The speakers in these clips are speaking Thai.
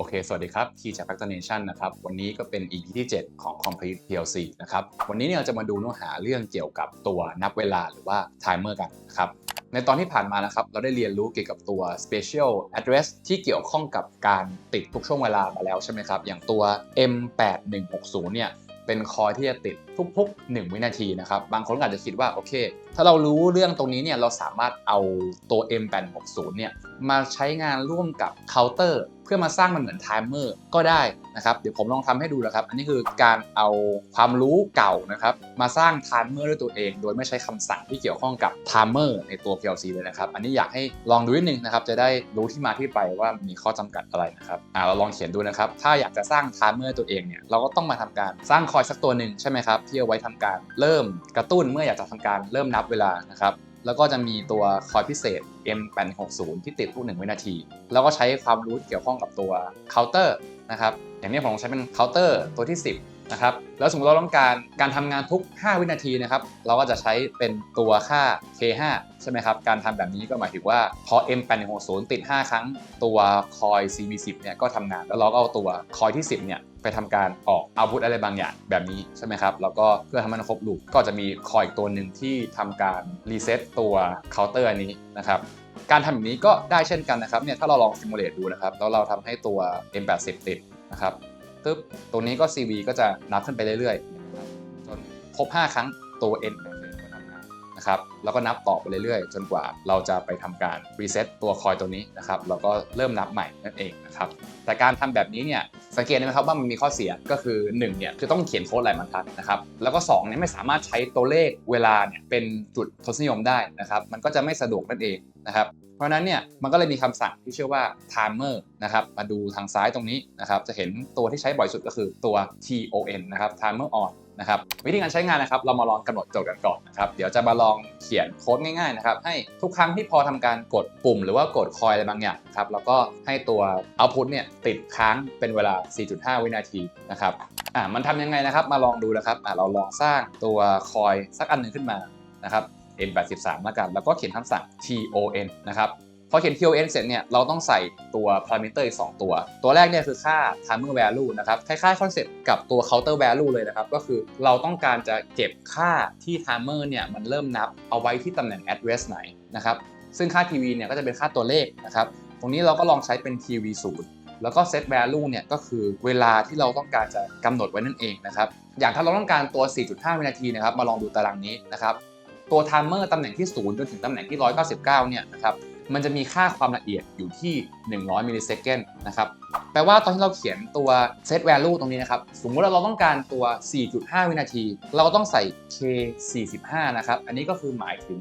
โอเค สวัสดีครับ ทีจาก f a c t o r Nation นะครับ วันนี้ก็เป็น EP ที่ 7 ของ Complete PLC นะครับ วันนี้เนี่ยเราจะมาดูเนื้อหาเรื่องเกี่ยวกับตัวนับเวลาหรือว่า timer กันนะครับ ในตอนที่ผ่านมานะครับ เราได้เรียนรู้เกี่ยวกับตัว special address ที่เกี่ยวข้องกับการติดทุกช่วงเวลามาแล้วใช่ไหมครับ อย่างตัว M8160 เนี่ยเป็นคอยที่จะติดทุกๆ 1 วินาทีนะครับ บางคนอาจจะคิดว่าโอเค ถ้าเรารู้เรื่องตรงนี้เนี่ยเราสามารถเอาตัว M860 เนี่ยมาใช้งานร่วมกับเคาน์เตอร์ พื่อมาสร้างมันเหมือนไทม์เมอร์ก็ได้นะครับ เดี๋ยวผมลองทำให้ดูนะครับ อันนี้คือการเอาความรู้เก่านะครับ มาสร้างไทม์เมอร์ด้วยตัวเอง โดยไม่ใช้คำสั่งที่เกี่ยวข้องกับไทม์เมอร์ในตัว PLC เลยนะครับ อันนี้อยากให้ลองดูนิดนึงนะครับ จะได้รู้ที่มาที่ไปว่ามีข้อจำกัดอะไรนะครับอ่าเราลองเขียนดูนะครับ ถ้าอยากจะสร้างไทม์เมอร์ตัวเองเนี่ยเราก็ต้องมาทำการสร้างคอยสักตัวหนึ่งใช่ไหมครับที่เอาไว้ทำการเริ่มกระตุ้นเมื่ออยากจะทำการเริ่มนับเวลานะครับ แล้วก็จะมีตัวคอยพิเศษ M860 ที่ติดทุก1วินาที แล้วก็ใช้ความรู้เกี่ยวข้องกับตัวเคาน์เตอร์นะครับ อย่างนี้ผมใช้เป็นเคาน์เตอร์ตัวที่ 10 นะครับแล้วสมมติเราต้องการการทำงานทุก 5 วินาทีนะครับเราก็จะใช้เป็นตัวค่า K5 ใช่ไหมครับการทำแบบนี้ก็หมายถึงว่าพอ M860 ติด 5 ครั้ง ตัวคอย CB10 เนี่ยก็ทำงานแล้วเราก็เอาตัวคอยที่ 10 เนี่ยไปทำการออกเอาพุทอะไรบางอย่างแบบนี้ใช่ไหมครับ แล้วก็เพื่อทำให้มันครบลูปก็จะมีคอยอีกตัวหนึ่งที่ทำการรีเซ็ตตัวเคาน์เตอร์นนี้นะครับการทำแบบนี้ก็ได้เช่นกันนะครับเนี่ยถ้าเราลองซิมูเลตดูนะครับแล้วเราทำให้ตัว M80 ติดนะครับ ตึ๊บตรงนี้ก็ CV ก็จะนับขึ้นไปเรื่อยๆนครบจนครบ 5 ครั้งตัว N ก็ทำงา นะครับแล้วก็นับต่อไปเรื่อยๆ จนกว่าเราจะไปทำการรีเซ็ตตัวคอยตัวนี้นะครับแล้วก็เริ่มนับใหม่นั่นเองนะครับแต่การทำแบบนี้เนี่ยสังเกตได้ไหมครับว่ามันมีข้อเสียก็คือ1เนี่ยคือต้องเขียนโค้ดหลายบรรทัดนะครับแล้วก็2เนี่ยไม่สามารถใช้ตัวเลขเวลาเนี่ยเป็นจุดทศนิยมได้นะครับมันก็จะไม่สะดวกนั่นเองนะครับเพราะนั้นเนี่ยมันก็เลยมีคำสั่งที่ชื่อว่า timer นะครับมาดูทางซ้ายตรงนี้นะครับจะเห็นตัวที่ใช้บ่อยสุดก็คือตัว ton นะครับ timer on นะครับวิธีการใช้งานนะครับเรามาลองกำหนดโจทย์กันก่อนนะครับเดี๋ยวจะมาลองเขียนโค้ดง่ายๆนะครับให้ทุกครั้งที่พอทำการกดปุ่ม หรือว่ากดคอยอะไรบางอย่างครับแล้วก็ให้ตัว output เนี่ยติดค้างเป็นเวลา 4.5 วินาทีนะครับอ่ามันทำยังไงนะครับมาลองดูนะครับอ่าเราลองสร้างตัวคอยสักอันหนึ่งขึ้นมานะครับ n83 แล้วกัน แล้วก็เขียนคำสั่ง ton นะครับ พอเขียน ton เสร็จเนี่ยเราต้องใส่ตัว parameter อีก 2 ตัว ตัวแรกเนี่ยคือค่า timer value นะครับคล้ายๆคอนเซ็ปต์กับตัว counter value เลยนะครับ ก็คือเราต้องการจะเก็บค่าที่ timer เนี่ยมันเริ่มนับเอาไว้ที่ตำแหน่ง address ไหนนะครับซึ่งค่า tv เนี่ยก็จะเป็นค่าตัวเลขนะครับตรงนี้เราก็ลองใช้เป็น tv 0แล้วก็ set value เนี่ยก็คือเวลาที่เราต้องการจะกำหนดไว้นั่นเองนะครับ อย่างถ้าเราต้องการตัว 4.5 วินาทีนะครับ มาลองดูตารางนี้นะครับ ตัวไทม์เมอร์ตำแหน่งที่ 0 จนถึงตำแหน่งที่ 199 เนี่ยนะครับ มันจะมีค่าความละเอียดอยู่ที่ 100มิลลิเซคันนะครับ แปลว่าตอนที่เราเขียนตัว set value ตรงนี้นะครับ สมมติว่าเราต้องการตัว 4.5 วินาที เราต้องใส่ k 45 นะครับ อันนี้ก็คือหมายถึง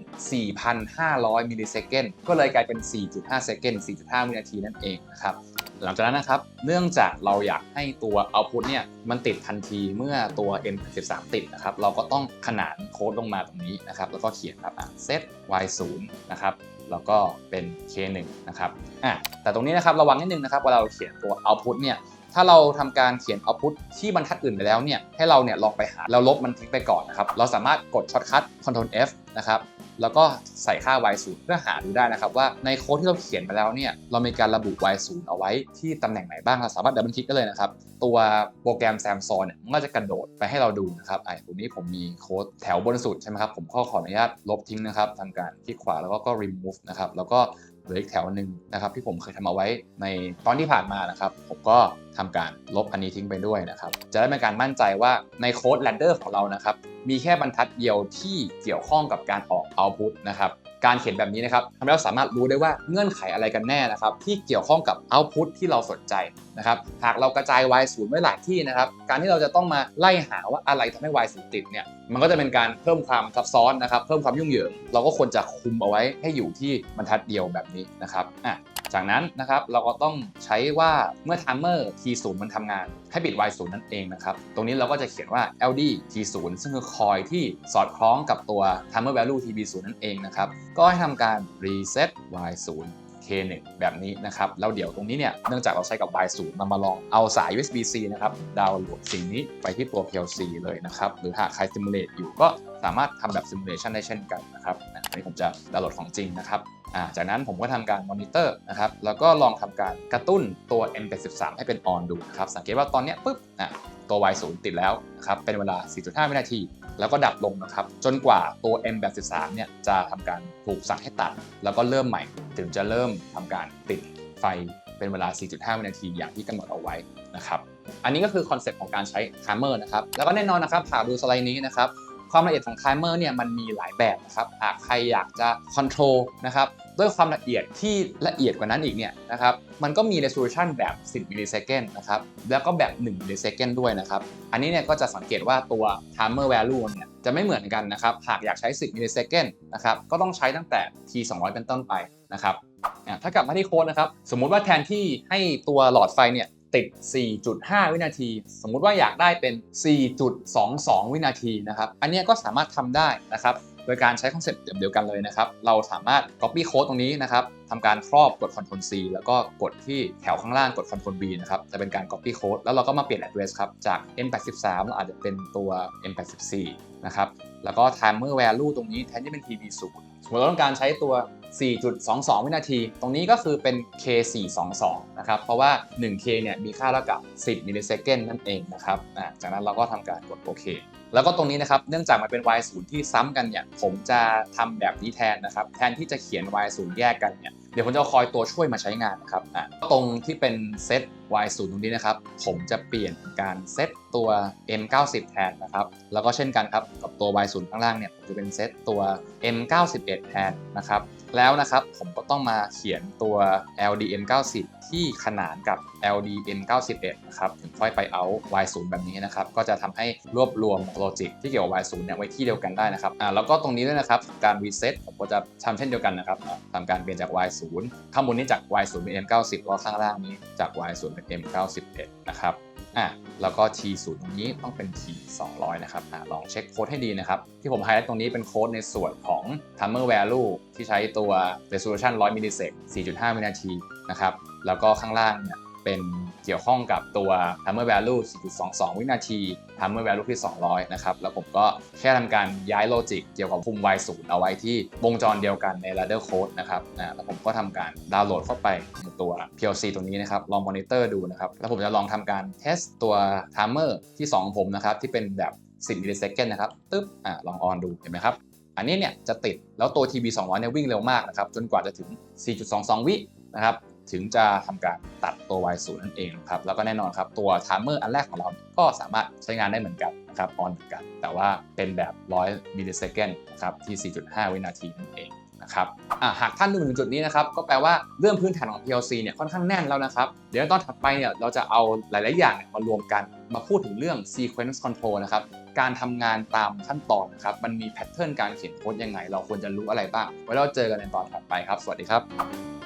4,500มิลลิเซคันก็เลยกลายเป็น 4.5 เซคัน4.5 วินาทีนั่นเองนะครับ หลังจากนั้นนะครับ เนื่องจากเราอยากให้ตัว output เนี่ย มันติดทันทีเมื่อตัว n13 ติดนะครับ เราก็ต้องขนานโค้ดลงมาตรงนี้นะครับ แล้วก็เขียนครับ set y 0นะครับ แล้วก็เป็น k1 นะครับอะแต่ตรงนี้นะครับระวังนิดนึงนะครับเวลาเราเขียนตัว output เนี่ยถ้าเราทำการเขียน output ที่บรรทัดอื่นไปแล้วเนี่ยให้เราเนี่ยลองไปหาแล้วลบมันทิ้งไปก่อนนะครับเราสามารถกดช็อตคัท Ctrl F นะครับ แล้วก็ใส่ค่า y 0เพื่อหาดูได้นะครับว่าในโค้ดที่เราเขียนไปแล้วเนี่ยเรามีการระบุ y 0เอาไว้ที่ตำแหน่งไหนบ้างเราสามารถดับเบิลคลิกได้เลยนะครับ ตัวโปรแกรมแซมซอนเนี่ยมันก็จะกระโดดไปให้เราดูนะครับไอ้ตรงนี้ผมมีโค้ดแถวบนสุดใช่ไหมครับผมก็ขออนุญาตลบทิ้งนะครับทำการคลิกขวาแล้วก็ก็ remove นะครับแล้วก็ หลืออีกแถวหนึ่งนะครับที่ผมเคยทำเอาไว้ในตอนที่ผ่านมานะครับ ผมก็ทำการลบอันนี้ทิ้งไปด้วยนะครับ จะได้เป็นการมั่นใจว่าในโค้ดแลนเดอร์ของเรานะครับมีแค่บรรทัดเดียวที่เกี่ยวข้องกับการออกเอาพุตนะครับ การเขียนแบบนี้นะครับทำให้เราสามารถรู้ได้ว่าเงื่อนไขอะไรกันแน่นะครับ ที่เกี่ยวข้องกับ output ที่เราสนใจนะครับ หากเรากระจาย y 0ไว้หลายที่นะครับ การที่เราจะต้องมาไล่หาว่าอะไรทำให้ y 0ติดเนี่ย มันก็จะเป็นการเพิ่มความซับซ้อนนะครับ เพิ่มความยุ่งเหยิง เราก็ควรจะคุมเอาไว้ให้อยู่ที่บรรทัดเดียวแบบนี้นะครับอะจากนั้นนะครับเราก็ต้องใช้ว่าเมื่อ timer t0 มันทำงานให้บิด y0 นั่นเองนะครับ ตรงนี้เราก็จะเขียนว่า ld t0 ซึ่งคือคอยที่สอดคล้องกับตัว timer value tb0 นั่นเองนะครับ ก็ให้ทำการ reset y0 K1 แบบนี้นะครับ แล้วเดี๋ยวตรงนี้เนี่ย เนื่องจากเราใช้กับ Y0 มามาลองเอาสาย USB-C นะครับ ดาวน์โหลดสิ่งนี้ไปที่ตัว PLC เลยนะครับ หรือหากใคร simulate อยู่ก็สามารถทำแบบ simulation ได้เช่นกันนะครับ อันนี้ผมจะดาวน์โหลดของจริงนะครับาจากนั้นผมก็ทำการมอนิเตอร์นะครับ แล้วก็ลองทำการกระตุ้นตัว M83 ให้เป็น on ดูนะครับ สังเกตว่าตอนนี้ปุ๊บตัว Y0 ติดแล้วนะครับ เป็นเวลา 4.5 วินาที แล้วก็ดับลงนะครับ จนกว่าตัว M83 เนี่ยจะทำการถูกสั่งให้ตัด แล้วก็เริ่มใหม่ ถึงจะเริ่มทำการติดไฟเป็นเวลา 4.5 วินาทีอย่างที่กำหนดเอาไว้นะครับ อันนี้ก็คือคอนเซ็ปต์ของการใช้ไทม์เมอร์นะครับ แล้วก็แน่นอนนะครับหากดูสไลด์นี้นะครับ ความละเอียดของไทม์เมอร์เนี่ยมันมีหลายแบบนะครับหากใครอยากจะคอนโทรลนะครับด้วยความละเอียดที่ละเอียดกว่านั้นอีกเนี่ยนะครับมันก็มี resolution แบบ 10มิลลิเซคันนะครับแล้วก็แบบ 1มิลลิเซคันด้วยนะครับอันนี้เนี่ยก็จะสังเกตว่าตัว timer value เนี่ยจะไม่เหมือนกันนะครับหากอยากใช้ 10มิลลิเซคันนะครับก็ต้องใช้ตั้งแต่ t 200เป็นต้นไปนะครับถ้ากลับมาที่โค้ดนะครับสมมุติว่าแทนที่ให้ตัวหลอดไฟเนี่ย ติด 4.5 วินาที สมมุติว่าอยากได้เป็น 4.22 วินาทีนะครับ อันนี้ก็สามารถทำได้นะครับ โดยการใช้คอนเซ็ปต์เดียวกันเลยนะครับ เราสามารถ copy code ตรงนี้นะครับทำการครอบกด Ctrl C แล้วก็กดที่แถวข้างล่างกด Ctrl V นะครับ จะเป็นการ copy code แล้วเราก็มาเปลี่ยน address ครับ จาก M83 เราอาจจะเป็นตัว M84 นะครับ แล้วก็ timer value ตรงนี้แทนที่เป็น TB0 สมมติเราต้องการใช้ตัว 4.22 วินาที ตรงนี้ก็คือเป็น K422 นะครับ เพราะว่า 1K เนี่ยมีค่าเท่ากับ 10 มิลลิเซคันนั่นเองนะครับ จากนั้นเราก็ทำการกดโอเค แล้วก็ตรงนี้นะครับ เนื่องจากมันเป็น y0 ที่ซ้ำกันเนี่ย ผมจะทำแบบนี้แทนนะครับ แทนที่จะเขียน y0 แยกกันเนี่ย เดี๋ยวผมจะคอยตัวช่วยมาใช้งานนะครับตรงที่เป็นเซต y0 ตรงนี้นะครับ ผมจะเปลี่ยนการเซตตัว m90 แทนนะครับ แล้วก็เช่นกันครับ กับตัว y0 ข้างล่างเนี่ยผมจะเป็นเซตตัว m91 แทนนะครับ แล้วนะครับผมก็ต้องมาเขียนตัว LDM90 ที่ขนานกับ LDM91 นะครับถึงค่อยไปเอา Y0 แบบนี้นะครับ ก็จะทำให้รวบรวมโลจิกที่เกี่ยวกับ Y0 เนี่ยไว้ที่เดียวกันได้นะครับอ่าแล้วก็ตรงนี้ด้วยนะครับ การรีเซ็ตผมก็จะทำเช่นเดียวกันนะครับทำการเปลี่ยนจาก Y0 ข้างบนนี้จาก Y0 เป็น M90 แล้วข้างล่างนี้จาก Y0 เป็น M91 นะครับอะแล้วก็ T 0ตรงนี้ต้องเป็น T 200นะครับอะลองเช็คโค้ดให้ดีนะครับ ที่ผมไฮไลท์ตรงนี้เป็นโค้ดในส่วนของ timer value ที่ใช้ตัว resolution 100มิลลิเซก4.5 วินาทีนะครับ แล้วก็ข้างล่างเนี่ยเป็น เกี่ยวข้องกับตัว timer value 4.22 วินาที timer value ที่ 200 นะครับ แล้วผมก็แค่ทำการย้ายโลจิกเกี่ยวกับคุม Y0 เอาไว้ที่วงจรเดียวกันใน ladder code นะครับอ่าแล้วผมก็ทำการดาวน์โหลดเข้าไปในตัว PLC ตรงนี้นะครับ ลองมอนิเตอร์ดูนะครับ แล้วผมจะลองทำการเทสตัว timer ที่ 2 ผมนะครับ ที่เป็นแบบ 10มิลลิเซคันนะครับตึ๊บอ่าลองออนดูเห็นไหมครับอันนี้เนี่ยจะติดแล้วตัว TB 200 เนี่ยวิ่งเร็วมากนะครับจนกว่าจะถึง 4.22 วินะครับ ถึงจะทำการตัดตัว Y0 นั่นเองครับแล้วก็แน่นอนครับตัว timer อันแรกของเราก็สามารถใช้งานได้เหมือนกันนะครับออนเหมือนกัน แต่ว่าเป็นแบบ 100 มิลลิเซคันนะครับที่ 4.5 วินาทีนั่นเองนะครับหากท่านดูถึงจุดนี้นะครับก็แปลว่าเรื่องพื้นฐานของ PLC เนี่ยค่อนข้างแน่นแล้วนะครับ เดี๋ยวตอนถัดไปเนี่ยเราจะเอาหลาย ๆ อย่างมารวมกันมาพูดถึงเรื่อง sequence control นะครับการทำงานตามขั้นตอนนะครับ มันมีแพทเทิร์นการเขียนโค้ดยังไง เราควรจะรู้อะไรบ้าง ไว้เราเจอกันในตอนถัดไปครับ สวัสดีครับ